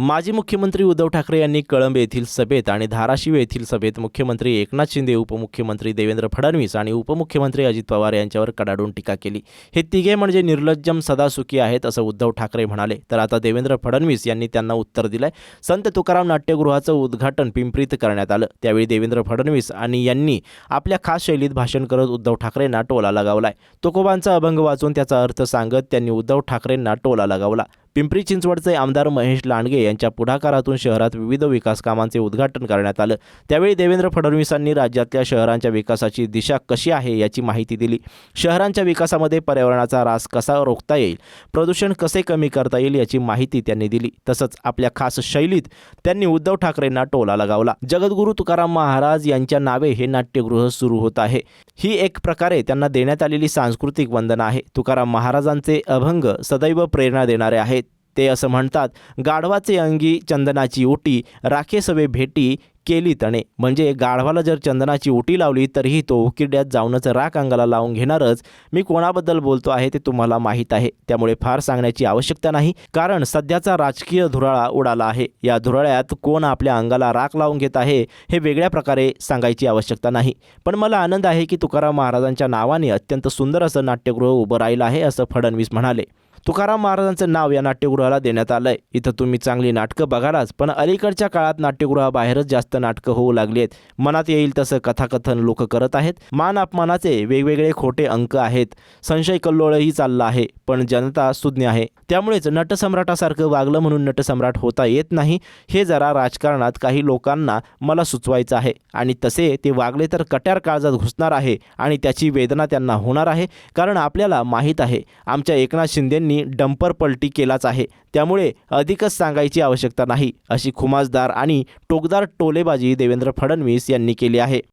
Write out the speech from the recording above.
माजी मुख्यमंत्री उद्धव ठाकरे यांनी कळंब येथील सभेत आणि धाराशिव येथील सभेत मुख्यमंत्री एकनाथ शिंदे उपमुख्यमंत्री देवेंद्र फडणवीस आणि उपमुख्यमंत्री अजित पवार यांच्यावर कडाडून टीका केली. हे तिघे म्हणजे निर्लज्जम सदासुखी आहेत असं उद्धव ठाकरे म्हणाले. तर आता देवेंद्र फडणवीस यांनी त्यांना उत्तर दिलंय. संत तुकाराम नाट्यगृहाचं उद्घाटन पिंपरीत करण्यात आलं. त्यावेळी देवेंद्र फडणवीस आणि यांनी आपल्या खास शैलीत भाषण करत उद्धव ठाकरेंना टोला लगावलाय. तुकोबांचा अभंग वाचून त्याचा अर्थ सांगत त्यांनी उद्धव ठाकरेंना टोला लगावला. पिंपरी चिंचवडचे आमदार महेश लांडगे यांच्या पुढाकारातून शहरात विविध विकास कामांचे उद्घाटन करण्यात आलं. त्यावेळी देवेंद्र फडणवीसांनी राज्यातल्या शहरांच्या विकासाची दिशा कशी आहे याची माहिती दिली. शहरांच्या विकासामध्ये पर्यावरणाचा ऱ्हास कसा रोखता येईल प्रदूषण कसे कमी करता येईल याची माहिती त्यांनी दिली. तसंच आपल्या खास शैलीत त्यांनी उद्धव ठाकरेंना टोला लगावला. जगद्गुरू तुकाराम महाराज यांच्या नावे हे नाट्यगृह सुरू होत आहे. ही एक प्रकारे त्यांना देण्यात आलेली सांस्कृतिक वंदना आहे. तुकाराम महाराजांचे अभंग सदैव प्रेरणा देणारे आहेत. ते असं म्हणतात गाढवाचे अंगी चंदनाची ओटी राखेसवे भेटी केली तणे. म्हणजे गाढवाला जर चंदनाची उटी लावली तरीही तो किड्यात जाऊनच राख अंगाला लावून घेणारच. मी कोणाबद्दल बोलतो आहे ते तुम्हाला माहीत आहे. त्यामुळे फार सांगण्याची आवश्यकता नाही. कारण सध्याचा राजकीय धुराळा उडाला आहे. या धुराळ्यात कोण आपल्या अंगाला राख लावून घेत आहे हे वेगळ्या प्रकारे सांगायची आवश्यकता नाही. पण मला आनंद आहे की तुकाराम महाराजांच्या नावाने अत्यंत सुंदर असं नाट्यगृह उभं राहिलं आहे असं फडणवीस म्हणाले. तुकाराम महाराजांचं नाव या नाट्यगृहाला देण्यात आलंय. इथं तुम्ही चांगली नाटकं बघालाच पण अलीकडच्या काळात नाट्यगृहाबाहेरच जास्त नाटकं होऊ लागली आहेत मनात येईल तसं कथाकथन लोक करत आहेत. मान अपमानाचे वेगवेगळे खोटे अंक आहेत. संशय कल्लोळही चालला आहे पण जनता सुज्ञ आहे. त्यामुळेच नटसम्राटासारखं वागलं म्हणून नटसम्राट होता येत नाही. हे जरा राजकारणात काही लोकांना मला सुचवायचं आहे. आणि तसे ते वागले तर कट्यार काळजात घुसणार आहे आणि त्याची वेदना त्यांना होणार आहे. कारण आपल्याला माहीत आहे आमच्या एकनाथ शिंदेंनी डंपर पलटी केलाच आहे. त्यामुळे अधिकच सांगायची आवश्यकता नाही अशी खुमासदार आणि टोकदार टोलेबाजी देवेंद्र फडणवीस यांनी केली आहे.